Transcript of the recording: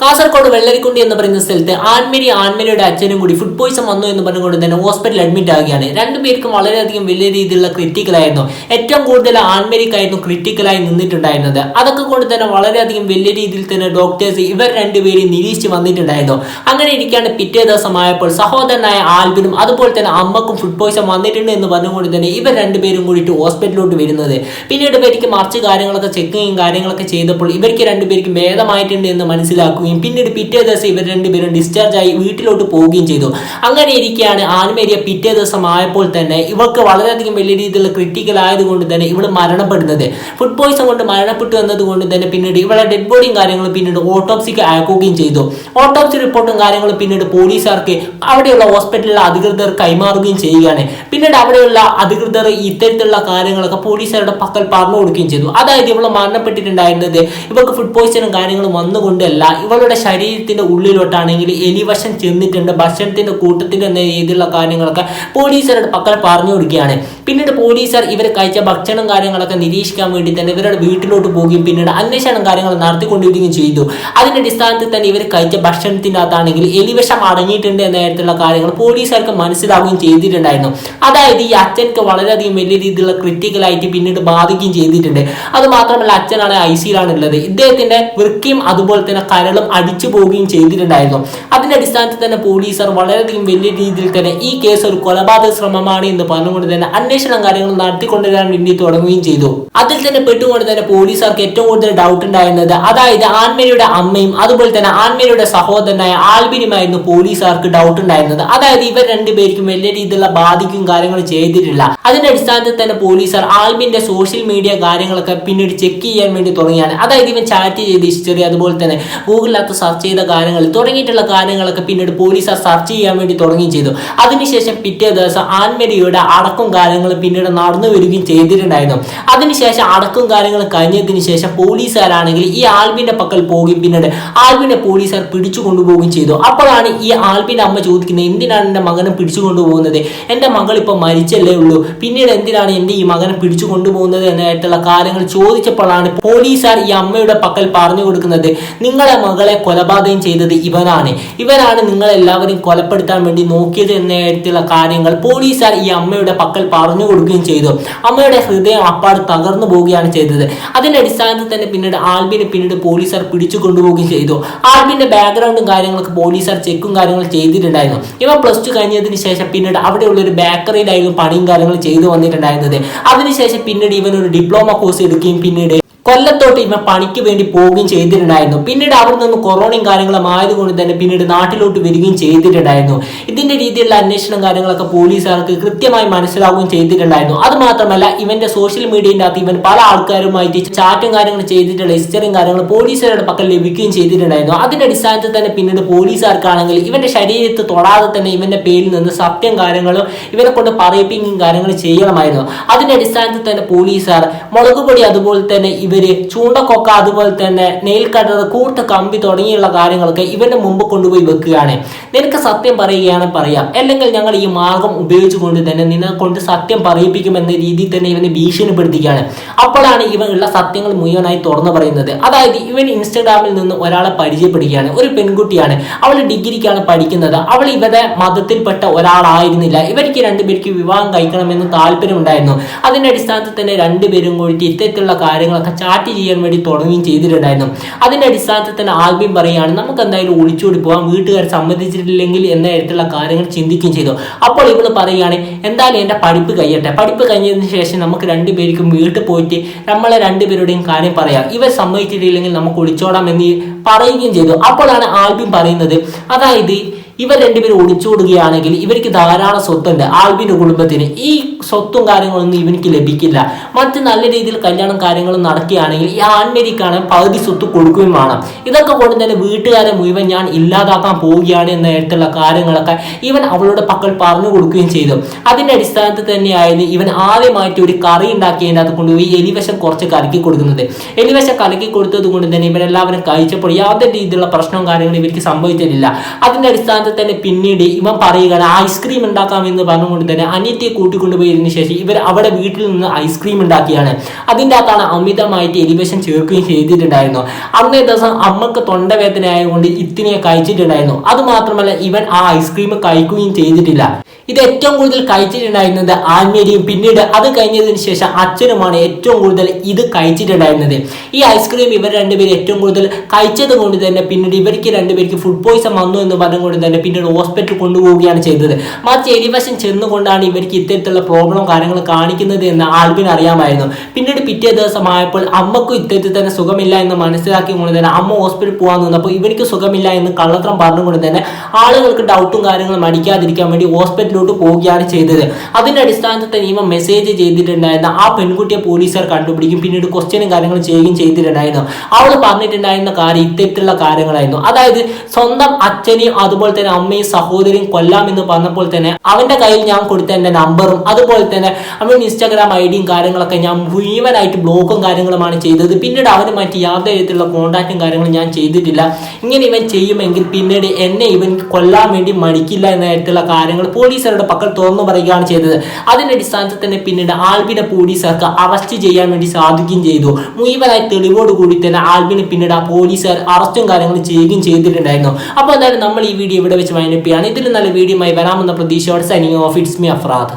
കാസർഗോഡ് വെള്ളരിക്കുണ്ടി എന്ന് പറയുന്ന സ്ഥലത്ത് ആൺമേരി ആൺമേരിയുടെ അച്ഛനും കൂടി ഫുഡ് പോയിസൺ വന്നു എന്ന് പറഞ്ഞുകൊണ്ട് തന്നെ ഹോസ്പിറ്റലിൽ അഡ്മിറ്റ് ആവുകയാണ്. രണ്ടുപേർക്കും വളരെയധികം വലിയ രീതിയിലുള്ള ക്രിറ്റിക്കലായിരുന്നു ഏറ്റവും കൂടുതൽ ആൺമേരിക്കായിരുന്നു ക്രിറ്റിക്കലായി നിന്നിട്ടുണ്ടായിരുന്നത്. അതൊക്കെ കൊണ്ട് തന്നെ വളരെയധികം വലിയ രീതിയിൽ തന്നെ ഡോക്ടേഴ്സ് ഇവർ രണ്ടുപേരെയും നിരീക്ഷിച്ച് വന്നിട്ടുണ്ടായിരുന്നു. അങ്ങനെ ഇരിക്കാണ്ട് പിറ്റേ ദിവസമായപ്പോൾ സഹോദരനായ ആൽബിനും അതുപോലെ തന്നെ അമ്മക്കും ഫുഡ് പോയിസൺ വന്നിട്ടുണ്ട് എന്ന് പറഞ്ഞുകൊണ്ട് തന്നെ ഇവർ രണ്ടുപേരും കൂടിയിട്ട് ഹോസ്പിറ്റലിലോട്ട് വരുന്നത്. പിന്നീട് ഇവർക്ക് മറിച്ച് കാര്യങ്ങളൊക്കെ ചെക്കിങ്ങും കാര്യങ്ങളൊക്കെ ചെയ്തപ്പോൾ ഇവർക്ക് രണ്ടുപേർക്കും ഭേദമായിട്ടുണ്ട് എന്ന് മനസ്സിലാക്കുകയും പിന്നീട് പിറ്റേ ദിവസം ഇവർ രണ്ടുപേരും ഡിസ്ചാർജ് ആയി വീട്ടിലോട്ട് പോവുകയും ചെയ്തു. അങ്ങനെ ഇരിക്കുകയാണ് ആൻമേരിയ പിറ്റേ ദിവസം ആയപ്പോൾ തന്നെ ഇവൾക്ക് വളരെയധികം വലിയ രീതിയിലുള്ള ക്രിട്ടിക്കൽ ആയതുകൊണ്ട് തന്നെ ഇവൾ മരണപ്പെടുന്നത്. ഫുഡ് പോയിസൺ കൊണ്ട് മരണപ്പെട്ടു എന്നതുകൊണ്ട് തന്നെ പിന്നീട് ഇവളെ ഡെഡ് ബോഡിയും കാര്യങ്ങളും പിന്നീട് ഓട്ടോപ്സിക്ക് അയക്കുകയും ചെയ്തു. ഓട്ടോപ്സി റിപ്പോർട്ടും കാര്യങ്ങളും പിന്നീട് പോലീസുകാർക്ക് അവിടെയുള്ള ഹോസ്പിറ്റലിലെ അധികൃതർ കൈമാറുകയും ചെയ്യുകയാണ്. പിന്നീട് അവിടെയുള്ള അധികൃതർ ഇത്തരത്തിലുള്ള കാര്യങ്ങളൊക്കെ പോലീസുകാരുടെ പക്കൽ പറഞ്ഞു കൊടുക്കുകയും ചെയ്തു. അതായത് ഇവൾ മരണപ്പെട്ടിട്ടുണ്ടായിരുന്നത് ഇവൾക്ക് ഫുഡ് പോയിസണും കാര്യങ്ങളും വന്നുകൊണ്ടല്ല. ഇവളുടെ ശരീരത്തിന്റെ ഉള്ളിലോട്ടാണെങ്കിൽ എലിവശം ചെന്നിട്ടുണ്ട്. ഭക്ഷണത്തിന്റെ കൂട്ടത്തിൽ എന്ന രീതിയിലുള്ള കാര്യങ്ങളൊക്കെ പോലീസുകാരുടെ പക്കൽ പറഞ്ഞു കൊടുക്കുകയാണ് പിന്നീട് പോലീസുകാർ ഇവർ കഴിച്ച ഭക്ഷണം കാര്യങ്ങളൊക്കെ നിരീക്ഷിക്കാൻ വേണ്ടി തന്നെ ഇവരുടെ വീട്ടിലോട്ട് പോകുകയും പിന്നീട് അന്വേഷണം കാര്യങ്ങൾ നടത്തിക്കൊണ്ടിരിക്കുകയും ചെയ്തു. അതിന്റെ അടിസ്ഥാനത്തിൽ തന്നെ ഇവർ കഴിച്ച ഭക്ഷണത്തിനകത്താണെങ്കിൽ എലിവിഷം അടങ്ങിയിട്ടുണ്ട് എന്ന തരത്തിലുള്ള കാര്യങ്ങൾ പോലീസുകാർക്ക് മനസ്സിലാവുകയും ചെയ്തിട്ടുണ്ടായിരുന്നു. അതായത് ഈ അച്ഛൻക്ക് വളരെയധികം വലിയ രീതിയിലുള്ള ക്രിറ്റിക്കലായിട്ട് പിന്നീട് ബാധിക്കുകയും ചെയ്തിട്ടുണ്ട്. അത് മാത്രമല്ല അച്ഛനാണ് ഐ സിയിലാണ് ഉള്ളത് ഇദ്ദേഹത്തിന്റെ വൃക്കയും അതുപോലെ തന്നെ കരളും അടിച്ചു പോവുകയും ചെയ്തിട്ടുണ്ടായിരുന്നു. അതിന്റെ അടിസ്ഥാനത്തിൽ തന്നെ പോലീസുകാർ വളരെയധികം വലിയ രീതിയിൽ തന്നെ ഈ കേസ് ഒരു കൊലപാതക ശ്രമമാണ് എന്ന് പറഞ്ഞുകൊണ്ട് തന്നെ കാര്യങ്ങൾ നടത്തിക്കൊണ്ടുവരാൻ വേണ്ടി തുടങ്ങുകയും ചെയ്തു. അതിൽ തന്നെ പെട്ടുകൊണ്ട് തന്നെ പോലീസുകാർക്ക് ഏറ്റവും കൂടുതൽ ഡൗട്ട് ഉണ്ടായിരുന്നത് അതായത് ആൺമേരിയുടെ അമ്മയും അതുപോലെ തന്നെ ആൺമേരിയുടെ സഹോദരനായ ആൽബിനുമായിരുന്നു പോലീസുകാർക്ക് ഡൗട്ട് ഉണ്ടായിരുന്നത്. അതായത് ഇവർ രണ്ടുപേർക്കും വലിയ രീതിയിലുള്ള ബാധിക്കും കാര്യങ്ങൾ ചെയ്തിട്ടില്ല. അതിന്റെ അടിസ്ഥാനത്തിൽ തന്നെ പോലീസുകാർ ആൽബിന്റെ സോഷ്യൽ മീഡിയ കാര്യങ്ങളൊക്കെ പിന്നീട് ചെക്ക് ചെയ്യാൻ വേണ്ടി തുടങ്ങിയാണ്. അതായത് ഇവൻ ചാറ്റ് ചെയ്ത് ഹിസ്റ്ററി അതുപോലെ തന്നെ ഗൂഗിളിനകത്ത് സെർച്ച് ചെയ്ത കാര്യങ്ങൾ തുടങ്ങിയിട്ടുള്ള കാര്യങ്ങളൊക്കെ പിന്നീട് പോലീസുകാർ സെർച്ച് ചെയ്യാൻ വേണ്ടി തുടങ്ങുകയും ചെയ്തു. അതിനുശേഷം പിറ്റേ ദിവസം ആൻമരിയുടെ അടക്കും കാര്യങ്ങളും പിന്നീട് നടന്നു വരികയും ചെയ്തിട്ടുണ്ടായിരുന്നു. അതിനുശേഷം അടക്കും കാര്യങ്ങൾ കഴിഞ്ഞതിന് ശേഷം പോലീസുകാരാണെങ്കിൽ ഈ ആൽബിന്റെ പക്കൽ പോവുകയും പിന്നീട് ആൽബിനെ പോലീസുകാർ പിടിച്ചു കൊണ്ടുപോവുകയും ചെയ്തു. അപ്പോഴാണ് ഈ ആൽബിന്റെ അമ്മ ചോദിക്കുന്നത് എന്തിനാണ് എന്റെ മകനെ പിടിച്ചു കൊണ്ടുപോകുന്നത്? എന്റെ മകൾ ഇപ്പൊ മരിച്ചല്ലേ ഉള്ളൂ. പിന്നീട് എന്തിനാണ് എന്റെ ഈ മകനെ പിടിച്ചു കൊണ്ടുപോകുന്നത് എന്നായിട്ടുള്ള കാര്യങ്ങൾ ചോദിച്ചപ്പോഴാണ് പോലീസുകാർ ഈ അമ്മയുടെ പക്കൽ പറഞ്ഞു കൊടുക്കുന്നത് നിങ്ങളെ മകളെ കൊലപാതകം ചെയ്തത് ഇവനാണ്. ഇവനാണ് നിങ്ങളെല്ലാവരും കൊലപ്പെടുത്താൻ വേണ്ടി നോക്കിയത് എന്നായിട്ടുള്ള കാര്യങ്ങൾ പോലീസുകാർ ഈ അമ്മയുടെ പക്കൽ പറഞ്ഞു കൊടുക്കുകയും ചെയ്തു. അമ്മയുടെ ഹൃദയം അപ്പാട് തകർന്നു പോവുകയാണ് ചെയ്തത്. അതിന്റെ അടിസ്ഥാനത്തിൽ തന്നെ പിന്നീട് ആൽബിനെ പിന്നീട് പോലീസുകാർ പിടിച്ചു കൊണ്ടുപോവുകയും ചെയ്തു. ആൽബിന്റെ ബാക്ക്ഗ്രൗണ്ടും കാര്യങ്ങളൊക്കെ പോലീസുകാർ ചെക്കും കാര്യങ്ങളും ചെയ്തിട്ടുണ്ടായിരുന്നു. ഇവ പ്ലസ് ടു കഴിഞ്ഞതിന് ശേഷം പിന്നീട് അവിടെയുള്ള ഒരു ബേക്കറിയിലായിരുന്നു പണിയും കാര്യങ്ങളും ചെയ്തു വന്നിട്ടുണ്ടായിരുന്നത്. അതിനുശേഷം പിന്നീട് ഇവൻ ഒരു ഡിപ്ലോമ കോഴ്സ് എടുക്കുകയും പിന്നീട് കൊല്ലത്തോട്ട് ഇവ പണിക്ക് വേണ്ടി പോവുകയും ചെയ്തിട്ടുണ്ടായിരുന്നു. പിന്നീട് അവിടെ നിന്ന് കൊറോണയും കാര്യങ്ങളും ആയതുകൊണ്ട് തന്നെ പിന്നീട് നാട്ടിലോട്ട് വരികയും ചെയ്തിട്ടുണ്ടായിരുന്നു. ഇതിന്റെ രീതിയിലുള്ള അന്വേഷണം കാര്യങ്ങളൊക്കെ പോലീസുകാർക്ക് കൃത്യമായി മനസ്സിലാവുകയും ചെയ്തിട്ടുണ്ടായിരുന്നു. അത് മാത്രമല്ല ഇവന്റെ സോഷ്യൽ മീഡിയന്റെ അകത്ത് ഇവൻ പല ആൾക്കാരുമായിട്ട് ചാറ്റും കാര്യങ്ങളും ചെയ്തിട്ടുള്ള ഹിസ്റ്ററിയും കാര്യങ്ങളും പോലീസുകാരുടെ പക്കൽ ലഭിക്കുകയും ചെയ്തിട്ടുണ്ടായിരുന്നു. അതിന്റെ അടിസ്ഥാനത്തിൽ തന്നെ പിന്നീട് പോലീസുകാർക്കാണെങ്കിൽ ഇവന്റെ ശരീരത്ത് തൊടാതെ തന്നെ ഇവന്റെ പേരിൽ നിന്ന് സത്യം കാര്യങ്ങളും ഇവനെ കൊണ്ട് പറയിപ്പിക്കുകയും കാര്യങ്ങൾ ചെയ്യണമായിരുന്നു. അതിന്റെ അടിസ്ഥാനത്തിൽ തന്നെ പോലീസുകാർ മുളകുപൊടി അതുപോലെ തന്നെ ഇവർ ചൂണ്ടക്കൊക്ക അതുപോലെ തന്നെ നെയിൽ കട്ടർ കൂട്ട് കമ്പി തുടങ്ങിയുള്ള കാര്യങ്ങളൊക്കെ ഇവന്റെ മുമ്പ് കൊണ്ടുപോയി വെക്കുകയാണ്. നിനക്ക് സത്യം പറയുകയാണ് പറയാം. അല്ലെങ്കിൽ ഞങ്ങൾ ഈ മാർഗം ഉപയോഗിച്ചുകൊണ്ട് തന്നെ നിന്നെ കൊണ്ട് സത്യം പറയിപ്പിക്കുമെന്ന രീതിയിൽ തന്നെ ഇവനെ ഭീഷണിപ്പെടുത്തിക്കുകയാണ്. അപ്പോഴാണ് ഇവൻ ഉള്ള സത്യങ്ങൾ മുഴുവനായി തുറന്നു പറയുന്നത്. അതായത് ഇവൻ ഇൻസ്റ്റഗ്രാമിൽ നിന്ന് ഒരാളെ പരിചയപ്പെടുകയാണ്. ഒരു പെൺകുട്ടിയാണ്. അവൾ ഡിഗ്രിക്കാണ് പഠിക്കുന്നത്. അവൾ ഇവരെ മതത്തിൽപ്പെട്ട ഒരാളായിരുന്നില്ല. ഇവർക്ക് രണ്ടുപേർക്ക് വിവാഹം കഴിക്കണമെന്ന് താല്പര്യമുണ്ടായിരുന്നു. അതിന്റെ അടിസ്ഥാനത്തിൽ തന്നെ രണ്ടുപേരും കൂടി ഇത്തരത്തിലുള്ള കാര്യങ്ങളൊക്കെ ചാറ്റ് ചെയ്യാൻ വേണ്ടി തുടങ്ങുകയും ചെയ്തിട്ടുണ്ടായിരുന്നു. അതിന്റെ അടിസ്ഥാനത്തിൽ തന്നെ ആൽബിൻ പറയുകയാണ് നമുക്ക് എന്തായാലും ഒളിച്ചോടി പോകാം. വീട്ടുകാർ സമ്മതിച്ചിട്ടില്ലെങ്കിൽ എന്ന തരത്തിലുള്ള കാര്യങ്ങൾ ചിന്തിക്കുകയും ചെയ്തു. അപ്പോൾ ഇവൾ പറയുകയാണ് എന്തായാലും എന്റെ പഠിപ്പ് കഴിയട്ടെ. പഠിപ്പ് കഴിഞ്ഞതിന് ശേഷം നമുക്ക് രണ്ടുപേർക്കും വീട്ടിൽ പോയിട്ട് നമ്മളെ രണ്ടുപേരുടെയും കാര്യം പറയാം. ഇവർ സമ്മതിച്ചിട്ടില്ലെങ്കിൽ നമുക്ക് ഒളിച്ചോടാം എന്ന് പറയുകയും ചെയ്തു. അപ്പോഴാണ് ആൽബിൻ പറയുന്നത് അതായത് ഇവർ രണ്ടുപേരും ഒളിച്ചോടുകയാണെങ്കിൽ ഇവർക്ക് ധാരാളം സ്വത്തുണ്ട്. ആൽബിന്റെ കുടുംബത്തിന് ഈ സ്വത്തും കാര്യങ്ങളൊന്നും ഇവനിക്ക് ലഭിക്കില്ല. മറ്റ് നല്ല രീതിയിൽ കല്യാണം കാര്യങ്ങളും നടക്കുകയാണെങ്കിൽ ഈ ആൺമേരിക്കാണ് പകുതി സ്വത്ത് കൊടുക്കുകയും വേണം. ഇതൊക്കെ കൊണ്ട് തന്നെ വീട്ടുകാരെ മുഴുവൻ ഞാൻ ഇല്ലാതാക്കാൻ പോവുകയാണ് എന്ന തരത്തിലുള്ള കാര്യങ്ങളൊക്കെ ഇവൻ അവളുടെ പക്കൽ പറഞ്ഞു കൊടുക്കുകയും ചെയ്തു. അതിന്റെ അടിസ്ഥാനത്തിൽ തന്നെയായിരുന്നു ഇവൻ ആദ്യമായിട്ട് ഒരു കറി ഉണ്ടാക്കിയതിന്റെ അത് കൊണ്ടുപോയി എലിവശം കുറച്ച് കലക്കി കൊടുക്കുന്നത്. എലിവശം കലക്കി കൊടുത്തത് കൊണ്ട് തന്നെ ഇവരെല്ലാവരും കഴിച്ചപ്പോൾ യാതൊരു രീതിയിലുള്ള പ്രശ്നവും കാര്യങ്ങളും ഇവർക്ക് സംഭവിച്ചിട്ടില്ല. അതിന്റെ അടിസ്ഥാനത്തിൽ അടിസ്ഥാനത്തിൽ തന്നെ പിന്നീട് ഇവൻ പറയുകയാണ് ഐസ്ക്രീം ഉണ്ടാക്കാം എന്ന് പറഞ്ഞുകൊണ്ട് തന്നെ അനിയത്തിയെ കൂട്ടിക്കൊണ്ടുപോയതിനു ശേഷം ഇവർ അവിടെ വീട്ടിൽ നിന്ന് ഐസ്ക്രീം ഉണ്ടാക്കിയാണ്. അതിന്റെ അകത്താണ് അമിതമായിട്ട് എലിവേഷൻ ചേർക്കുകയും ചെയ്തിട്ടുണ്ടായിരുന്നു. അന്നേ ദിവസം അമ്മയ്ക്ക് തൊണ്ടവേദന ആയതുകൊണ്ട് ഇത്തിനെ കഴിച്ചിട്ടുണ്ടായിരുന്നു. അത് മാത്രമല്ല ഇവൻ ആ ഐസ്ക്രീം കഴിക്കുകയും ചെയ്തിട്ടില്ല. ഇത് ഏറ്റവും കൂടുതൽ കഴിച്ചിട്ടുണ്ടായിരുന്നത് ആൻമേരിയും പിന്നീട് അത് കഴിഞ്ഞതിന് ശേഷം അച്ഛനുമാണ് ഏറ്റവും കൂടുതൽ ഇത് കഴിച്ചിട്ടുണ്ടായിരുന്നത്. ഈ ഐസ്ക്രീം ഇവർ രണ്ടുപേരും ഏറ്റവും കൂടുതൽ കഴിച്ചത് കൊണ്ട് തന്നെ പിന്നീട് ഇവർക്ക് രണ്ടുപേർക്ക് ഫുഡ് പോയിസൺ വന്നു എന്ന് പറഞ്ഞുകൊണ്ട് തന്നെ പിന്നീട് ഹോസ്പിറ്റൽ കൊണ്ടുപോവുകയാണ് ചെയ്തത്. മറിച്ച് എലിവശം ചെന്നുകൊണ്ടാണ് ഇവർക്ക് ഇത്തരത്തിലുള്ള പ്രോബ്ലം കാര്യങ്ങൾ കാണിക്കുന്നത് എന്ന് ആൽബിൻ അറിയാമായിരുന്നു. പിന്നീട് പിറ്റേ ദിവസമായപ്പോൾ അമ്മക്കും ഇത്തരത്തിൽ തന്നെ സുഖമില്ല എന്ന് മനസ്സിലാക്കിക്കൊണ്ട് തന്നെ അമ്മ ഹോസ്പിറ്റൽ പോകാൻ നിന്നപ്പോൾ ഇവർക്ക് സുഖമില്ല എന്ന് കള്ളത്രം പറഞ്ഞുകൊണ്ട് തന്നെ ആളുകൾക്ക് ഡൗട്ടും കാര്യങ്ങളും അടിക്കാതിരിക്കാൻ വേണ്ടി ഹോസ്പിറ്റലിലോട്ട് പോവുകയാണ് ചെയ്തത്. അതിന്റെ അടിസ്ഥാനത്തിൽ തന്നെ ഇവ മെസ്സേജ് ചെയ്തിട്ടുണ്ടായിരുന്ന ആ പെൺകുട്ടിയെ പോലീസുകാർ കണ്ടുപിടിക്കും. പിന്നീട് ക്വസ്റ്റ്യനും കാര്യങ്ങളും ചെയ്യുകയും ചെയ്തിട്ടുണ്ടായിരുന്നു. അവൾ പറഞ്ഞിട്ടുണ്ടായിരുന്ന കാര്യം ഇത്തരത്തിലുള്ള കാര്യങ്ങളായിരുന്നു. അതായത് സ്വന്തം അച്ഛനെയും അതുപോലെ തന്നെ അമ്മയും സഹോദരിയും കൊല്ലാമെന്ന് പറഞ്ഞപ്പോൾ തന്നെ അവന്റെ കയ്യിൽ ഞാൻ കൊടുത്ത എന്റെ നമ്പറും അതുപോലെ തന്നെ അവൻ ഇൻസ്റ്റാഗ്രാം ഐ ഡിയും കാര്യങ്ങളൊക്കെ ഞാൻ മുഴുവനായിട്ട് ബ്ലോക്കും കാര്യങ്ങളുമാണ് ചെയ്തത്. പിന്നീട് അവന് മറ്റ് യാതൊരു തരത്തിലുള്ള കോണ്ടാക്റ്റും കാര്യങ്ങളും ഞാൻ ചെയ്തിട്ടില്ല. ഇങ്ങനെ ഇവൻ ചെയ്യുമെങ്കിൽ പിന്നീട് എന്നെ ഇവൻ കൊല്ലാൻ വേണ്ടി മടിക്കില്ല എന്ന തരത്തിലുള്ള കാര്യങ്ങൾ പോലീസുകാരുടെ പക്കൽ തുറന്നു പറയുകയാണ് ചെയ്തത്. അതിന്റെ അടിസ്ഥാനത്തിൽ തന്നെ പിന്നീട് ആൽബിനെ പോലീസുകാർക്ക് അറസ്റ്റ് ചെയ്യാൻ വേണ്ടി സാധിക്കുകയും ചെയ്തു. മുഴുവനായി തെളിവോട് കൂടി തന്നെ ആൽബിനെ പിന്നീട് ആ പോലീസുകാർ അറസ്റ്റും കാര്യങ്ങളും ചെയ്യുകയും ചെയ്തിട്ടുണ്ടായിരുന്നു. അപ്പോൾ എന്തായാലും നമ്മൾ ഈ വീഡിയോ ഇവിടെ വെച്ച് വൈൻഡപ്പ് ചെയ്യാണ് ഇതിൽ നല്ല വീഡിയോ ആയി വരാമെന്ന പ്രതീക്ഷയോടെ signing off it's me Afrad